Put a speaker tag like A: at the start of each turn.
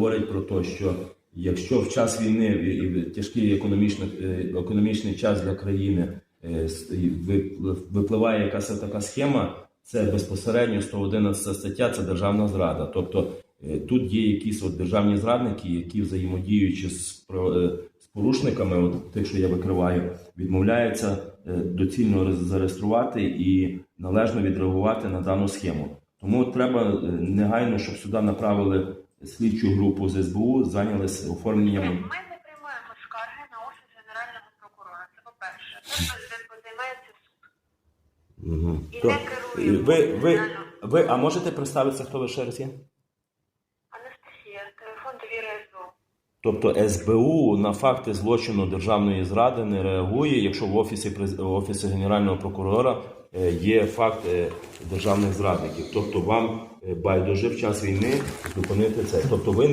A: говорить про те, що якщо в час війни і в тяжкий економічний, е, економічний час для країни е, випливає якась така схема, це безпосередньо 111 стаття, це державна зрада. Тобто е, тут є якісь от державні зрадники, які взаємодіючи з, з порушниками, от тих, що я викриваю, відмовляються доцільно зареєструвати і належно відреагувати на дану схему. Тому треба негайно, щоб сюди направили слідчу групу з СБУ, зайнялися оформленням.
B: Ми не приймаємо скарги на офіс генерального прокурора. Це по-перше. Це займається суд.
A: Угу.
B: І не керує
A: Ви, ви, ви, а можете представитися, хто ви ще раз є?
B: Анастасія, телефон довіри СБУ.
A: Тобто СБУ на факти злочину державної зради не реагує, якщо в офісі в офісі генерального прокурора е, є факт е, державних зрадників. Тобто вам е, байдуже в час війни зупинити це. Тобто ви не